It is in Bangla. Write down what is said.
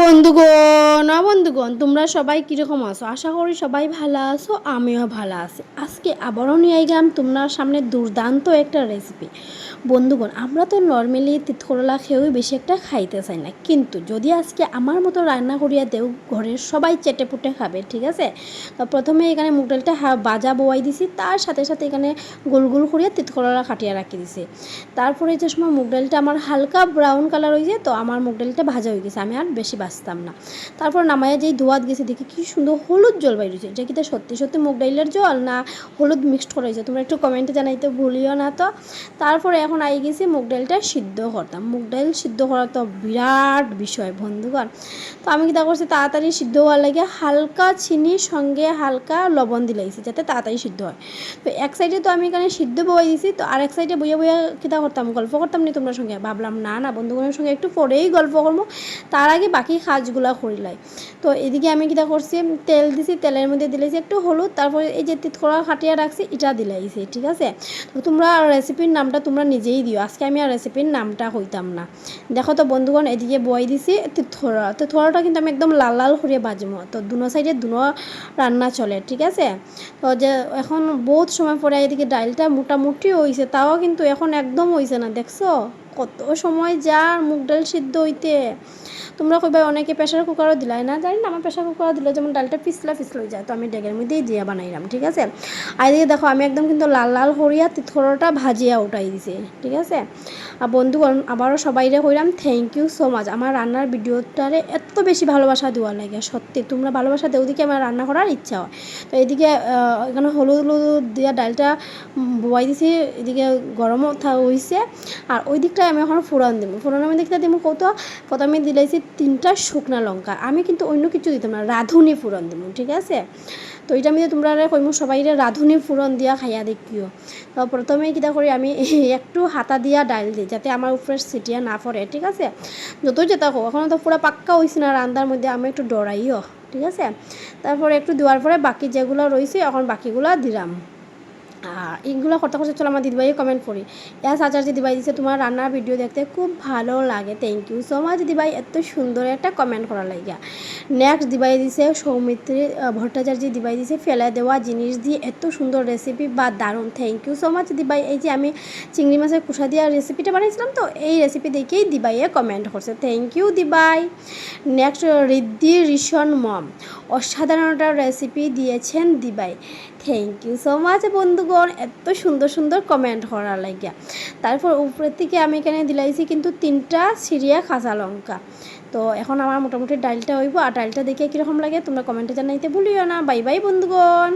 বন্ধুগণ বন্ধুগণ, তোমরা সবাই কীরকম আছো? আশা করি সবাই ভালো আছো, আমিও ভালো আছি। আজকে আবারও নিয়ে গেলাম তোমার সামনে দুর্দান্ত একটা রেসিপি বন্ধুগণ, আমরা তো নর্মালি তিতকরলা খেয়েও বেশি একটা খাইতে চাই না। কিন্তু যদি আজকে আমার মতো রান্না করিয়া দেও, ঘরের সবাই চেটে পুটে খাবে, ঠিক আছে? তো প্রথমে এখানে মুগ ডালটা বাজা বোয়াই দিছি, তার সাথে সাথে এখানে গোল গোল করিয়া তিতকরলা কাটিয়া রাখি দিছি। তারপরে যে সময় মুগ ডালটা আমার হালকা ব্রাউন কালার হয়েছে তো আমার মুগ ডালটা ভাজা হয়ে গেছে, আমি আর বেশি বাঁচতাম না। তারপর নামাইয়া যেই ধোয়াত গেছে, দেখি কি সুন্দর হলুদ জল। বাইরেছে এটা কি তা সত্যি সত্যি মুগ ডাইলের জল না হলুদ মিক্সড করা হয়েছে? তোমরা একটু কমেন্টে জানাইতে ভুলিও না তো। তারপরে এখন আই গেছি মুগ ডাইলটা সিদ্ধ করতাম মুগ ডাইল সিদ্ধ করা তো বিরাট বিষয় বন্ধুগণ। তো আমি কী করছি, তাড়াতাড়ি সিদ্ধ হওয়ার লাগে হালকা চিনির সঙ্গে হালকা লবণ দিলাইছি যাতে তাড়াতাড়ি সিদ্ধ হয়। তো এক সাইডে তো আমি এখানে সিদ্ধ বই দিছি, তো আর এক সাইডে বইয়া বইয়া কিতা করতাম, গল্প করতাম নি তোমরা সঙ্গে? ভাবলাম, না না, বন্ধুগণের সঙ্গে একটু পরেই গল্প করব। তার আগে বাকি কাজগুলা করিলাই তো এদিকে আমি কিতা করছি তেল দিছি, তেলের মধ্যে দিলাইছি একটু হলুদ, তারপরে এই যে তিতকড়া খাটিয়া রাখছি এটা দিলাইছি ঠিক আছে? তো তোমরা রেসিপির নামটা তোমরা নিজেই দিও, আজকে আমি আর রেসিপির নামটা হইতাম না। দেখো তো বন্ধুগণ, এদিকে বই দিছি তিতকড়া তো থোড়াটা কিন্তু আমি একদম লাল লাল করে বাজবো তো দুনো সাইডে দুনো রান্না চলে, ঠিক আছে? তো যে এখন বহুত সময় পরে এদিকে ডাইলটা মোটামুটি হয়েছে তাও কিন্তু এখন একদম হয়েছে না, দেখছ? কত সময় যার মুগ ডাল সিদ্ধ হইতে? তোমরা কইবা অনেকে প্রেশার কুকারও দিলাই না, জানি না, আমার প্রেশার কুকারও দিলে যেমন ডালটা পিছলা পিছলা যায়, তো আমি ডেগের মধ্যেই দিয়ে বানাইলাম, ঠিক আছে? আর এদিকে দেখো, আমি একদম কিন্তু লাল লাল করিয়া তিথরটা ভাজিয়া উঠাই দিছি, ঠিক আছে? আর বন্ধুগণ, আবারও সবাইরে কইলাম থ্যাংক ইউ সো মাচ আমার রান্নার ভিডিওটারে এত বেশি ভালোবাসা দেওয়া লাগে, সত্যি। তোমরা ভালোবাসা দেও দিকে আমার রান্না করার ইচ্ছা হয়। তো এদিকে এখানে হলুদ হলুদ দিয়া ডালটা বয়াই দিছি, এদিকে গরমও হইছে। আর ওই দিকটায় আমি এখন ফোড়ন দিব ফোড়নের মধ্যে দিকটা দিব কত প্রথমে দিলাইছি তিনটা শুকনা লঙ্কা। আমি কিন্তু অন্য কিছু দিতাম না, রাঁধুনি ফোড়ন দিব ঠিক আছে? তো এটা আমি তোমরা কইম, সবাই রাঁধুনি ফোড়ন দিয়া খাইয়া দেখিও। তো প্রথমে কিটা করি আমি একটু হাতা দিয়া ডাইল দিই, যাতে আমার উপরে সিটিয়া না পড়ে, ঠিক আছে? যতই যেটা হোক এখন তো পুরো পাক্কা হয়েছে না রান্নার মধ্যে, আমি একটু ডরাইও, ঠিক আছে? তারপরে একটু দেওয়ার পরে বাকি যেগুলো রয়েছে এখন বাকিগুলো দিলাম। এইগুলো করতে করতে চলো আমার দিদিভাই কমেন্ট করি। ইয়াস আচার দিদিভাই দিছে, তোমার রান্নার ভিডিও দেখতে খুব ভালো লাগে। থ্যাংক ইউ সো মাচ দিদিভাই, এত সুন্দর একটা কমেন্ট করার লাগিয়া। নেক্সট দিবাই দিছে, সৌমিত্রী ভট্টাচার্য দিবাই দিছে, ফেলে দেওয়া জিনিস দিয়ে এত সুন্দর রেসিপি বা দারুণ। থ্যাংক ইউ সো মাচ দিবাই এই যে আমি চিংড়ি মাছের কুসা দিয়া রেসিপিটা বানিয়েছিলাম তো, এই রেসিপি দেখেই দিবাইয়ে কমেন্ট করছে। Thank you Dibai next Riddhi Rishan mom. অসাধারণ একটা রেসিপি দিয়েছেন Dibai thank you so much বন্ধুগণ। এত সুন্দর সুন্দর কমেন্ট করার লাগিয়া তারপর উপরের থেকে আমি এখানে দিলাইছি কিন্তু তিনটা সিরিয়া কাঁচা লঙ্কা। তো এখন আমার মোটামুটি ডালটা হইব। আর ডালটা দেখে কীরকম লাগে তোমরা কমেন্টে জানাইতে ভুলিও না। বাই বাই বন্ধুগণ।